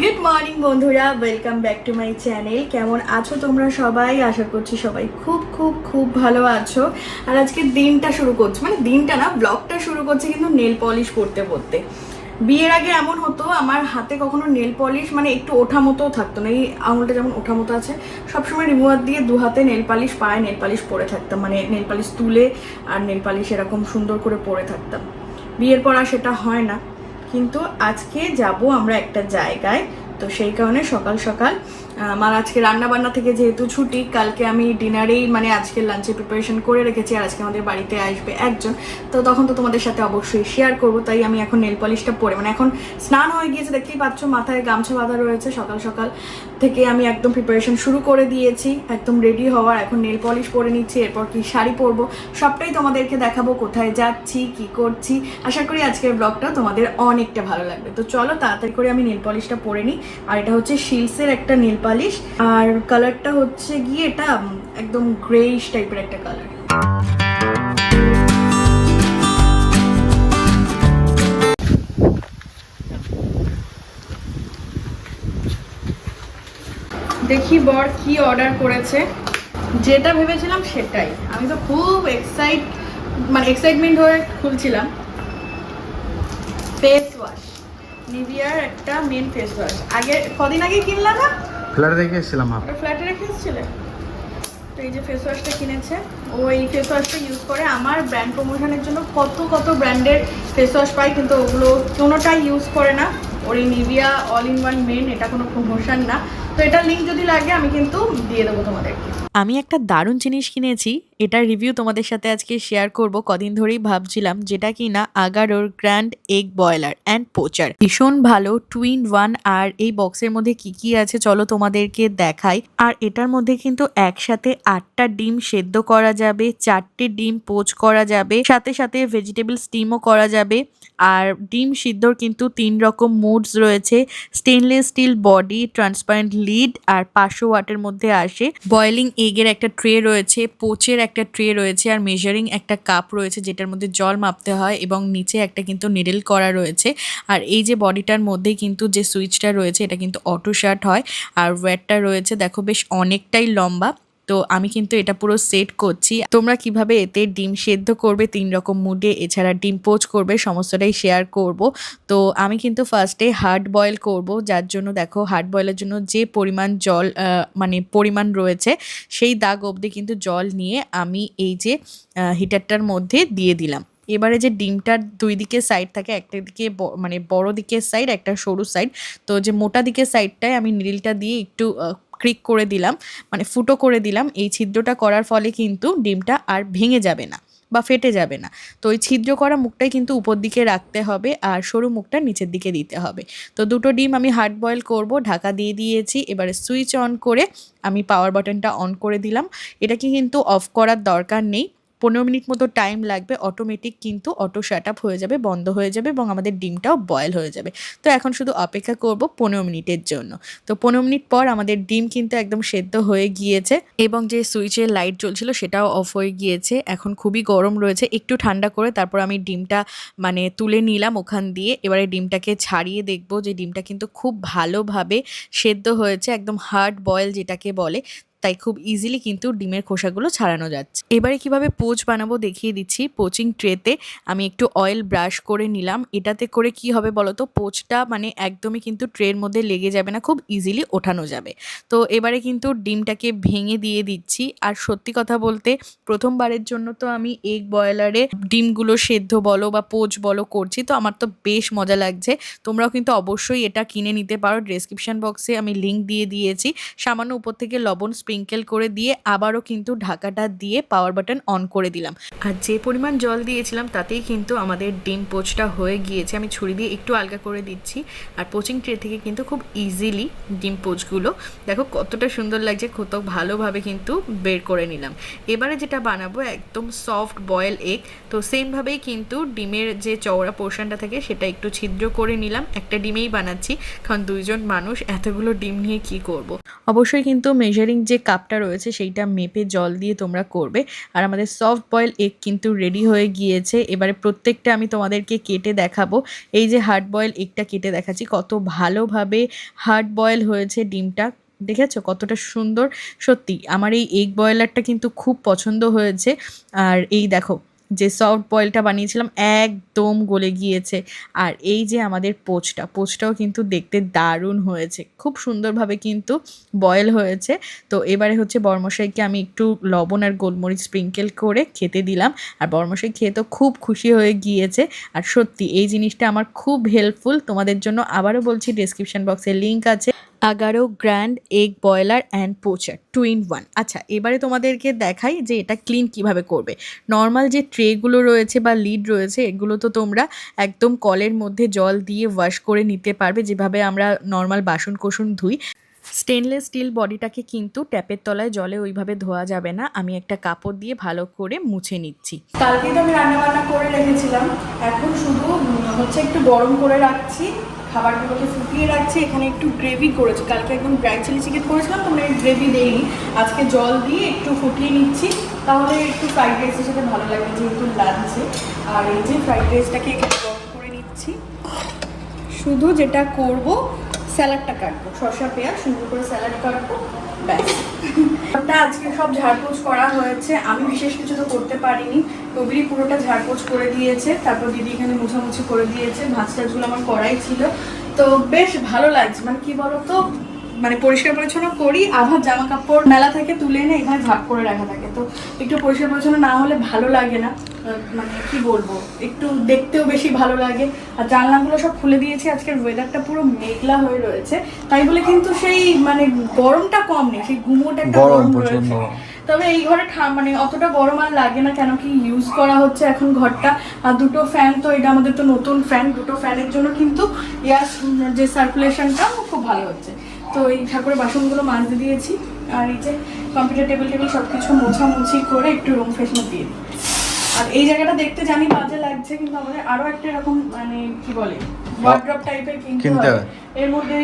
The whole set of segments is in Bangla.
গুড মর্নিং বন্ধুরা। Welcome back to my channel কেমন আছো তোমরা সবাই? আশা করছি সবাই খুব খুব খুব ভালো আছো। আর আজকে দিনটা শুরু করছি। মানে দিনটা না ব্লগটা শুরু করছে কিন্তু নেল পলিশ পরতে পরতে বিয়ের আগে এমন হতো, আমার হাতে কখনো নেল পলিশ মানে একটু ওঠা মতো থাকতো না। এই আঙুলটা যেমন ওঠা মতো আছে, সবসময় রিমুভার দিয়ে দু হাতে নেল পালিশ পায়ে নেল পালিশ পরে থাকতাম। মানে নেল পালিশ তুলে আর নেল পালিশ এরকম সুন্দর করে পরে থাকতাম। বিয়ের পর আর সেটা হয় না। কিন্তু আজকে যাব আমরা একটা জায়গায়। তো সেই কারণে সকাল সকাল আমার আজকে রান্না বান্না থেকে যেহেতু ছুটি, কালকে আমি ডিনারেই মানে আজকে লাঞ্চে প্রিপারেশন করে রেখেছি আর আজকে আমাদের বাড়িতে আসবে একজন। তো তখন তো তোমাদের সাথে অবশ্যই শেয়ার করব, তাই আমি এখন নেল পলিশটা পরে মানে এখন স্নান হয়ে গিয়েছে, দেখতেই পাচ্ছ মাথায় গামছা বাঁধা রয়েছে, সকাল সকাল থেকে আমি একদম প্রিপারেশন শুরু করে দিয়েছি, একদম রেডি হওয়ার, এখন নেল পলিশ পরে নিচ্ছি, এরপর কি শাড়ি পরবো, সবটাই তোমাদেরকে দেখাবো, কোথায় যাচ্ছি, কি করছি। আশা করি আজকের ব্লগটা তোমাদের অনেকটা ভালো লাগবে। তো চলো তাড়াতাড়ি করে আমি নেল পলিশটা পরে নিই, আর এটা হচ্ছে শিলসের একটা নেল পালিশ আর কালারটা হচ্ছে গিয়ে এটা একদম গ্রেইশ টাইপের একটা কালার দেখি বর কি অর্ডার করেছে। যেটা ভেবেছিলাম সেটাই। আমি তো খুব এক্সাইট মানে এক্সাইটমেন্ট হয়ে খুলছিলাম। ফেস ওয়াশ নিভিয়ার একটা মেন ফেস ওয়াশ আগে, কদিন আগে কিনলাম না? ফ্ল্যাট রেখে এসেছিলাম আপনি ফ্ল্যাটে রেখে এসেছিলে? তো এই যে ফেস ওয়াশটা কিনেছে, ও এই ফেস ওয়াশটা ইউজ করে আমার ব্র্যান্ড প্রমোশনের জন্য কত কত ব্র্যান্ডের ফেস ওয়াশ পাই, কিন্তু ওগুলো কোনোটাই ইউজ করে না। ওর এই Nivea all in one men এটা কোনো প্রমোশন না। যদি লাগে, আমি কিন্তু দিয়ে দেবো তোমাদেরকে। আমি একটা দারুণ জিনিস কিনেছি, এটার রিভিউ তোমাদের সাথে আজকে শেয়ার করব। কদিন ধরেই ভাবছিলাম যেটা কি না আগারোর grand egg boiler and poacher ভীষণ ভালো টুইন ওয়ান আর এই বক্সের মধ্যে কি কি আছে চলো তোমাদেরকে দেখাই। আর এটার মধ্যে কিন্তু একসাথে আটটা ডিম সেদ্ধ করা যাবে, চারটে ডিম পোচ করা যাবে, সাথে সাথে ভেজিটেবল স্টিমও করা যাবে। আর ডিম সিদ্ধর কিন্তু তিন রকম মুডস রয়েছে stainless steel body transparent lid আর পাঁচশো ওয়াটের মধ্যে আসে। বয়েলিং এগের একটা ট্রে রয়েছে পোচের একটা ট্রে রয়েছে আর মেজারিং একটা কাপ রয়েছে যেটার মধ্যে জল মাপতে হয় এবং নিচে একটা কিন্তু নিডেল করা রয়েছে। আর এই যে বডিটার মধ্যে কিন্তু যে সুইচটা রয়েছে, এটা কিন্তু অটো শার্ট হয়। আর ওয়েটটা রয়েছে, দেখো বেশ অনেকটাই লম্বা। তো আমি কিন্তু এটা পুরো সেট করছি। তোমরা কীভাবে এতে ডিম সেদ্ধ করবে, তিন রকম মুডে এছাড়া ডিম পোচ করবে, সমস্তটাই শেয়ার করব। তো আমি কিন্তু ফার্স্টে হার্ড বয়েল করব, যার জন্য দেখো হার্ড বয়েলের জন্য যে পরিমাণ জল মানে পরিমাণ রয়েছে, সেই দাগ অবধি কিন্তু জল নিয়ে আমি এই যে হিটারটার মধ্যে দিয়ে দিলাম। এবারে যে ডিমটার দুই দিকে সাইড থাকে, একটা দিকে মানে বড় দিকের সাইড একটা সরু সাইড তো যে মোটা দিকের সাইডটায় আমি নিডিলটা দিয়ে একটু ক্রিক করে দিলাম মানে ফুটো করে দিলাম, এই ছিদ্রটা করার ফলে কিন্তু ডিমটা আর ভেঙে যাবে না বা ফেটে যাবে না। তো ওই ছিদ্র করা মুখটাই কিন্তু উপর দিকে রাখতে হবে আর সরু মুখটা নিচের দিকে দিতে হবে। তো দুটো ডিম আমি হার্ড বয়েল করব, ঢাকা দিয়ে দিয়েছি, এবারে সুইচ অন করে আমি পাওয়ার বাটনটা অন করে দিলাম। এটাকে কিন্তু অফ করার দরকার নেই। পনেরো মিনিট মতো টাইম লাগবে অটোমেটিক কিন্তু অটো শাট আপ হয়ে যাবে, বন্ধ হয়ে যাবে এবং আমাদের ডিমটাও বয়েল হয়ে যাবে। তো এখন শুধু অপেক্ষা করব পনেরো মিনিটের জন্য। তো পনেরো মিনিট পর আমাদের ডিম কিন্তু একদম সেদ্ধ হয়ে গিয়েছে এবং যে সুইচের লাইট জ্বলছিল সেটাও অফ হয়ে গিয়েছে। এখন খুবই গরম রয়েছে, একটু ঠান্ডা করে তারপর আমি ডিমটা মানে তুলে নিলাম ওখান দিয়ে। এবারে ডিমটাকে ছাড়িয়ে দেখব যে ডিমটা কিন্তু খুব ভালোভাবে সেদ্ধ হয়েছে, একদম হার্ড বয়েল যেটাকে বলে। তাই খুব ইজিলি কিন্তু ডিমের খোসাগুলো ছাড়ানো যাচ্ছে। এবারে কীভাবে পোচ বানাবো দেখিয়ে দিচ্ছি। পোচিং ট্রেতে আমি একটু অয়েল ব্রাশ করে নিলাম। এটাতে করে কি হবে বলো তো পোচটা মানে একদমই কিন্তু ট্রের মধ্যে লেগে যাবে না, খুব ইজিলি ওঠানো যাবে। তো এবারে কিন্তু ডিমটাকে ভেঙে দিয়ে দিচ্ছি। আর সত্যি কথা বলতে প্রথমবারের জন্য তো আমি এগ বয়লারে ডিমগুলো সেদ্ধ বলো বা পোচ বলো করছি। তো আমার তো বেশ মজা লাগছে। তোমরাও কিন্তু অবশ্যই এটা কিনে নিতে পারো। ডেসক্রিপশন বক্সে আমি লিঙ্ক দিয়ে দিয়েছি। সামান্য উপর থেকে লবণ স্প্রিঙ্কেল করে দিয়ে আবারও কিন্তু ঢাকাটা দিয়ে পাওয়ার বাটন অন করে দিলাম। আর যে পরিমাণ জল দিয়েছিলাম তাতেই কিন্তু আমাদের ডিম পোচটা হয়ে গিয়েছে। আমি ছুরি দিয়ে একটু আলগা করে দিচ্ছি। আর পোচিং ট্রে থেকে কিন্তু খুব ইজিলি ডিম পোচগুলো। দেখো কতটা সুন্দর লাগছে, কত ভালোভাবে কিন্তু বের করে নিলাম। এবারে যেটা বানাবো, একদম সফট বয়েল এগ তো সেমভাবেই কিন্তু ডিমের যে চওড়া পোর্শনটা থাকে সেটা একটু ছিদ্র করে নিলাম। একটা ডিমেই বানাচ্ছি। কারণ দুইজন মানুষ, এতগুলো ডিম নিয়ে কি করব। অবশ্যই কিন্তু মেজারিং যে কাপটা রয়েছে সেইটা মেপে জল দিয়ে তোমরা করবে। আর আমাদের সফট বয়েল এগ কিন্তু রেডি হয়ে গিয়েছে। এবারে প্রত্যেকটা আমি তোমাদেরকে কেটে দেখাবো। এই যে হার্ড বয়েল এগটা কেটে দেখাচ্ছি, কত ভালোভাবে হার্ড বয়েল হয়েছে ডিমটা। দেখেছ? কতটা সুন্দর। সত্যি, আমার এই এগ বয়লারটা কিন্তু খুব পছন্দ হয়েছে। আর এই দেখো যে সফট বয়েলটা বানিয়েছিলাম, একদম গলে গিয়েছে। আর এই যে আমাদের পোচটা, পোচটাও কিন্তু দেখতে দারুণ হয়েছে। খুব সুন্দরভাবে কিন্তু বয়েল হয়েছে। তো এবারে হচ্ছে বর্মশাইকে আমি একটু লবণ আর গোলমরিচ স্প্রিঙ্কেল করে খেতে দিলাম। আর বর্মশাই খেয়ে তো খুব খুশি হয়ে গিয়েছে। আর সত্যি, এই জিনিসটা আমার খুব হেল্পফুল তোমাদের জন্য আবারও বলছি ডিসক্রিপশন বক্সে লিঙ্ক আছে। Agaro grand egg boiler and poacher two in one. আচ্ছা এবারে তোমাদেরকে দেখাই যে এটা ক্লিন কীভাবে করবে। নর্মাল যে ট্রেগুলো রয়েছে বা লিড রয়েছে, এগুলো তো তোমরা একদম কলের মধ্যে জল দিয়ে ওয়াশ করে নিতে পারবে, যেভাবে আমরা নর্মাল বাসন কোসন ধুই। স্টেনলেস স্টিল বডিটাকে কিন্তু ট্যাপের তলায় জলে ওইভাবে ধোয়া যাবে না। আমি একটা কাপড় দিয়ে ভালো করে মুছে নিচ্ছি। কালকে তো আমি রান্না বান্না করে রেখেছিলাম। এখন শুধু হচ্ছে একটু গরম করে রাখছি। খাবারগুলোকে ফুটিয়ে রাখছি। এখানে একটু গ্রেভি করেছি। কালকে একদম ড্রাই চিলি চিকেন করেছিলাম, তো তোমরা গ্রেভি দেইনি। আজকে জল দিয়ে একটু ফুটিয়ে নিচ্ছি। তাহলে একটু ফ্রাইড রাইসের সাথে ভালো লাগবে যেহেতু লাগছে আর এই যে ফ্রাইড রাইসটাকে এখানে গরম করে নিচ্ছি। শুধু যেটা করব, স্যালাডটা কাটবো। শসা, পেঁয়াজ, সুন্দর করে স্যালাড কাটবো। ব্যাস। ওটা আজকে সব ঝাড়পোছ করা হয়েছে। আমি বিশেষ কিছু তো করতে পারিনি। কবিরই পুরোটা ঝাড়পোছ করে দিয়েছে তারপর দিদি এখানে মোছামুছি করে দিয়েছে ভাজ টাজগুলো আমার করাই ছিল। তো বেশ ভালো লাগছে মানে কি বলতো মানে পরিষ্কার পরিচ্ছন্ন করি আবার জামা কাপড় মেলা থেকে তুলে এনে এখানে ভাগ করে রাখা থাকে। তো একটু পরিষ্কার পরিচ্ছন্ন না হলে ভালো লাগে না। মানে কি বলব একটু দেখতেও বেশি ভালো লাগে। আর জানলাগুলো সব খুলে দিয়েছি আজকের ওয়েদারটা পুরো মেঘলা হয়ে রয়েছে। তাই বলে কিন্তু সেই মানে গরমটা কম নেই সেই গুমোটা একটা গরম গরম রয়েছে। তবে এই ঘরে মানে অতটা গরম আর লাগে না কেন কি ইউজ করা হচ্ছে এখন ঘরটা। আর দুটো ফ্যান তো এটা আমাদের তো নতুন ফ্যান দুটো ফ্যানের জন্য কিন্তু এয়ার যে সার্কুলেশনটা খুব ভালো হচ্ছে। তো এই ঠাকুরের বাসনগুলো মাজতে দিয়েছি আর এই যে কম্পিউটার টেবিল টেবিল সব কিছু মোছামুছি করে একটু রুম ফ্রেশনার দিয়ে দিই। আর এই জায়গাটা দেখতে জানি বাজে লাগছে কিন্তু আমাদের আরও একটা এরকম মানে কি বলে ওয়ার্ড্রপ টাইপের কিনতে হবে। এর মধ্যে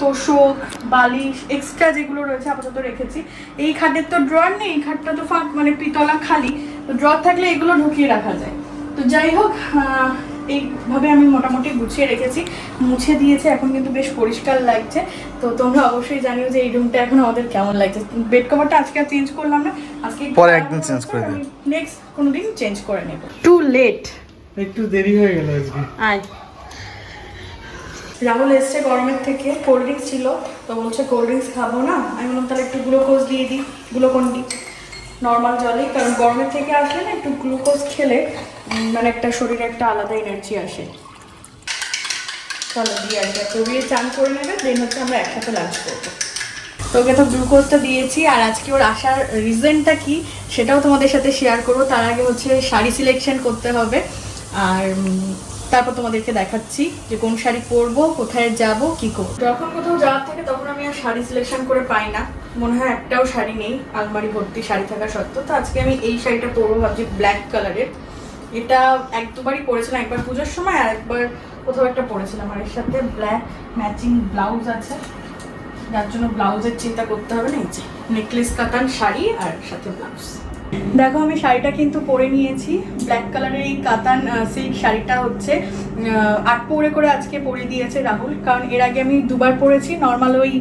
তোষক বালিশ এক্সট্রা যেগুলো রয়েছে আপাতত রেখেছি। এই খাটের তো ড্রয়ার নেই এই খাটটা তো ফাঁক মানে পিতলা খালি। তো ড্রয়ার থাকলে এগুলো ঢুকিয়ে রাখা যায়। তো যাই হোক এইভাবে আমি মোটামুটি গুছিয়ে রেখেছি। মুছে দিয়েছে এখন কিন্তু বেশ পরিষ্কার লাগছে। তো তোমরা অবশ্যই জানিও যে এই রুমটা এখন আমাদের কেমন লাগছে। বেড কভারটা আজকে আর চেঞ্জ করলাম না। আজকে পরে একদিন change করে দিও। নেক্সট কোনোদিন চেঞ্জ করে নেব। টু লেট একটু দেরি হয়ে গেল আজকে। আয়। রাহুল এসছে গরমের থেকে কোল্ড ড্রিঙ্কস ছিল, তো বলছে কোল্ড ড্রিঙ্কস খাব না। আমি বললাম, তাহলে একটু গ্লুকোজ দিয়ে দিই গ্লুকন ডি নর্মাল জলে কারণ গরমের থেকে আসলে না একটু গ্লুকোজ খেলে মানে একটা শরীরে একটা আলাদা এনার্জি আসে। চলো দিয়ে আসবে দিয়ে চান করে নেবে দেন হচ্ছে আমরা একসাথে লাঞ্চ করব। তোকে তো গ্লুকোজটা দিয়েছি, আর আজকে ওর আসার রিজনটা কি, সেটাও তোমাদের সাথে শেয়ার করব। তার আগে হচ্ছে শাড়ি সিলেকশন করতে হবে, আর তারপর তোমাদেরকে দেখাচ্ছি যে কোন শাড়ি পরবো, কোথায় যাব, কি করব। যখন কোথাও যাওয়ার থাকে তখন আমি আর শাড়ি সিলেকশন করে পাই না। মনে হয় একটাও শাড়ি নেই, আলমারি ভর্তি শাড়ি থাকা সত্ত্বেও। তো আজকে আমি এই শাড়িটা পরবো, ভাবছি ব্ল্যাক কালারের এটা এক দুবারই পরেছিলাম, একবার পুজোর সময় আর একবার কোথাও একটা পরেছিলাম। আর এর সাথে ব্ল্যাক ম্যাচিং ব্লাউজ আছে। যার জন্য ব্লাউজের চিন্তা করতে হবে না, এই যে নেকলেস কাতান শাড়ি আর সাথে ব্লাউজ দেখো আমি শাড়িটা কিন্তু পরে নিয়েছি। ব্ল্যাক কালারের এই কাতান সিল্ক শাড়িটা হচ্ছে আট পৌড়ে করে আজকে পরে দিয়েছে রাহুল। কারণ এর আগে আমি দুবার পরেছি নর্মাল ওই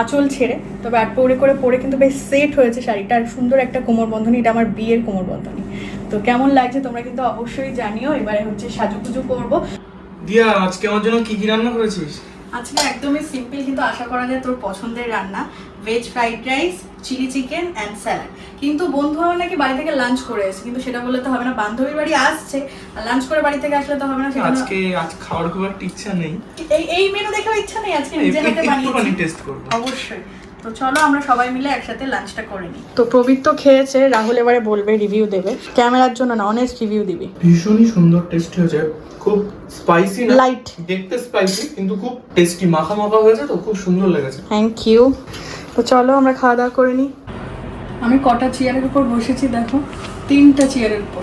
আঁচল ছেড়ে। তবে আট পৌড়ে করে পরে কিন্তু বেশ সেট হয়েছে শাড়িটা। আর সুন্দর একটা কোমর বন্ধনী এটা আমার বিয়ের কোমর বন্ধনী। তো কেমন লাগছে তোমরা কিন্তু অবশ্যই জানিও। এবারে হচ্ছে সাজুগুজু করব। দিয়া আজকে আমার জন্য কি কি রান্না করেছিস? আজকে একদমই সিম্পল কিন্তু আশা করা যায় তোর পছন্দের রান্না। Veg fried rice chilli chicken and salad কিন্তু বন্ধু আমার নাকি বাড়ি থেকে লাঞ্চ করে এসে কিন্তু সেটা বললে তো হবে না। বান্ধবীর বাড়ি আসছে আর লাঞ্চ করে বাড়ি থেকে আসলে তো হবে না আজকে আজ খাওয়ার খুব একটা ইচ্ছা নেই। এই এই মেনু দেখার ইচ্ছা নেই আজকে নিজে হাতে বানিয়েছি। টেস্ট করব। অবশ্যই। তো চলো আমরা সবাই মিলে একসাথে লাঞ্চটা করে নিই। তো প্রবীর তো খেয়েছে রাহুল এবারে বলবে রিভিউ দেবে। ক্যামেরার জন্য না অনেস্ট রিভিউ দিবি। ভীষণই সুন্দর টেস্ট হয়েছে। খুব স্পাইসি না Light. দেখতে স্পাইসি কিন্তু খুব টেস্টি মাখা মাখা হয়েছে তো খুব সুন্দর লেগেছে। থ্যাংক ইউ তো চলো আমরা খাওয়া দাওয়া করে নিই আমি কটা চেয়ারের উপর বসেছি দেখো। তিনটা চেয়ারের উপর।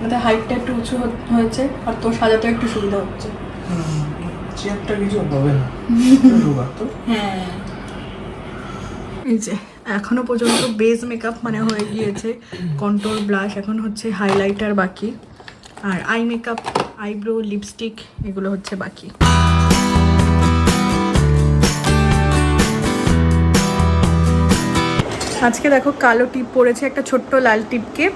আমাদের হাইটটা একটু উঁচু হ- হয়েছে আর তোর সাজাতে একটু সুবিধা হচ্ছে। চেয়ারটা কিছু হবে না। হ্যাঁ। এই যে এখনও পর্যন্ত বেস মেকআপ মানে হয়ে গিয়েছে। কন্ট্রোল ব্লাশ এখন হচ্ছে হাইলাইটার বাকি। আর আই মেকআপ আইব্রো লিপস্টিক এগুলো হচ্ছে বাকি। আজকে দেখো কালো টিপ পরেছে একটা ছোট্ট লাল টিপকে।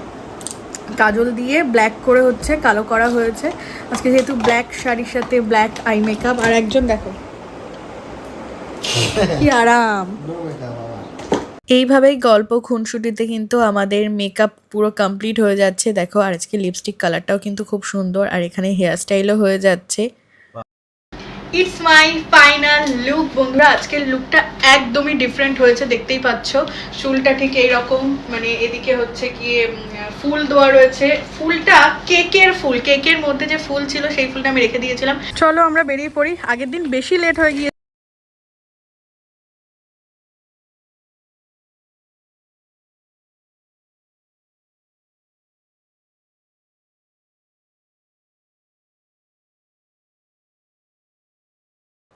কাজল দিয়ে ব্ল্যাক করে হচ্ছে, কালো করা হয়েছে। আজকে যেহেতু ব্ল্যাক শাড়ির সাথে ব্ল্যাক আই মেকআপ আর একজন দেখো। কি আরাম। এইভাবেই গল্প খুনসুটিতে কিন্তু আমাদের মেকআপ পুরো কমপ্লিট হয়ে যাচ্ছে। দেখো, আর আজকে লিপস্টিক কালারটাও কিন্তু খুব সুন্দর, আর এখানে হেয়ার স্টাইলও হয়ে যাচ্ছে। ইটস মাই ফাইনাল লুক বন্ধুরা। আজকের লুকটা একদমই ডিফারেন্ট হয়েছে, দেখতেই পাচ্ছ। চুলটা ঠিক এইরকম মানে এদিকে হচ্ছে কি ফুল দেওয়া রয়েছে। ফুলটা কেকের ফুল, কেকের মধ্যে যে ফুল ছিল, সেই ফুলটা আমি রেখে দিয়েছিলাম। চলো আমরা বেরিয়ে পড়ি। আগের দিন বেশি লেট হয়ে গিয়ে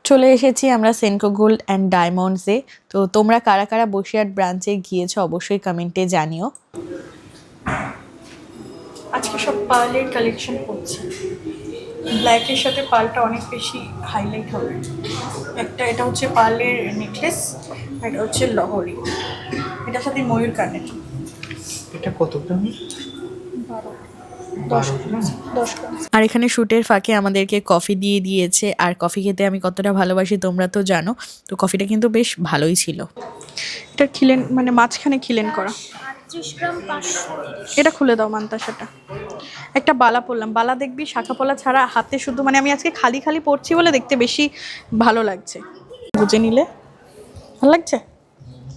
চলে এসেছি আমরা সেনকো গোল্ড অ্যান্ড ডায়মন্ডসে তো তোমরা কারা কারা বসিরহাট ব্রাঞ্চে গিয়েছো অবশ্যই কমেন্টে জানিও। আজকে সব পার্লের কালেকশন করছি। ব্ল্যাকের সাথে পার্লটা অনেক বেশি হাইলাইট হবে। একটা এটা হচ্ছে পার্লের নেকলেস এটা হচ্ছে লহরি। এটার সাথে ময়ূর কানের। এটা কত দামি বারো। আর এখানে শ্যুটের ফাঁকে আমাদেরকে কফি দিয়ে দিয়েছে। আর কফি খেতে আমি কতটা ভালোবাসি তোমরা তো জানো। তো কফিটা কিন্তু বেশ ভালোই ছিল। এটা খিলেন মানে মাঝখানে খিলেন করা। এটা খুলে দাও মান্তাসাটা। একটা বালা পরলাম। বালা দেখবি শাখা পলা ছাড়া হাতে শুধু মানে আমি আজকে খালি খালি পড়ছি বলে দেখতে বেশি ভালো লাগছে। বুঝে নিলে? ভালো লাগছে?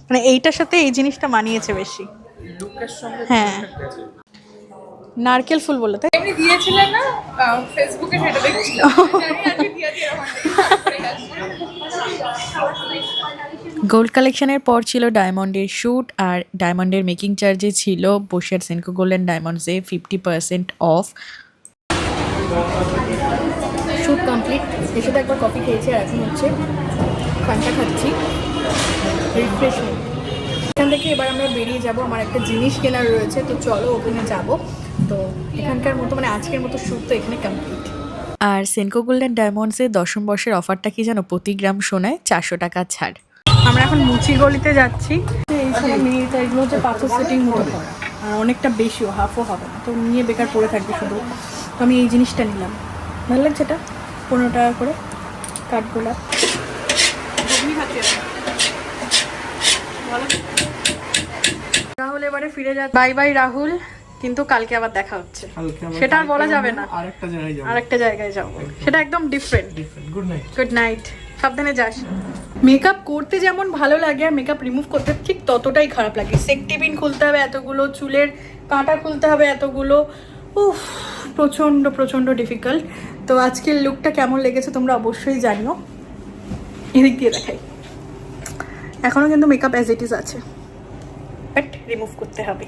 মানে এইটার সাথে এই জিনিসটা মানিয়েছে বেশি। হ্যাঁ। নারকেল ফুল বলে তাই? এমনি দিয়েছিলেন না? ফেসবুকে সেটা দেখছিলাম। এরকম গোল্ড কালেকশনের পর ছিল ডায়মন্ডের শ্যুট আর ডায়মন্ডের মেকিং চার্জে ছিল বসিয়ার Senco gold and ডায়মন্ডসে fifty percent off shoot complete এসে তো একবার কফি খেয়েছি আর এখন হচ্ছে পানটা খাচ্ছি। রিফ্রেশমেন্ট এখান থেকে এবার আমরা বেরিয়ে যাব আমার একটা জিনিস কেনার রয়েছে তো চলো ওখানে যাব। তো এখানকার মতো মানে আজকের মতো শ্যুট তো এখানে কমপ্লিট আর সেনকো গোল্ড অ্যান্ড ডায়মন্ডসে দশম বর্ষের অফারটা কি জানো প্রতি গ্রাম সোনায় চারশো টাকা ছাড়। আমরা এখন মুচি গলিতে যাচ্ছি। মিনিট এগুলো হচ্ছে পাথর সেটিং মতো করা। আর অনেকটা বেশিও হাফও হবে না। তো নিয়ে বেকার পড়ে থাকবে শুধু। তো আমি এই জিনিসটা নিলাম। ভালো লাগছে এটা? পনেরো টাকা করে কাঠগোলাপ। রাহুল এবারে ফিরে যাচ্ছে। Bye bye Rahul. কিন্তু কালকে আবার দেখা হচ্ছে। সেটা আর বলা যাবে না। আরেকটা জায়গায় যাব। আরেকটা জায়গায় যাব। সেটা একদম different good night good night সাবধানে যাস। মেকআপ করতে যেমন ভালো লাগে আর মেকআপ রিমুভ করতে ঠিক ততটাই খারাপ লাগে। সেফটি পিন খুলতে হবে এতগুলো চুলের কাঁটা খুলতে হবে এতগুলো। উফ প্রচণ্ড প্রচণ্ড ডিফিকাল্ট তো আজকের লুকটা কেমন লেগেছে তোমরা অবশ্যই জানিও। এদিক দিয়ে দেখাই। এখনও কিন্তু মেকআপ অ্যাজ ইট ইজ আছে। বাট রিমুভ করতে হবে।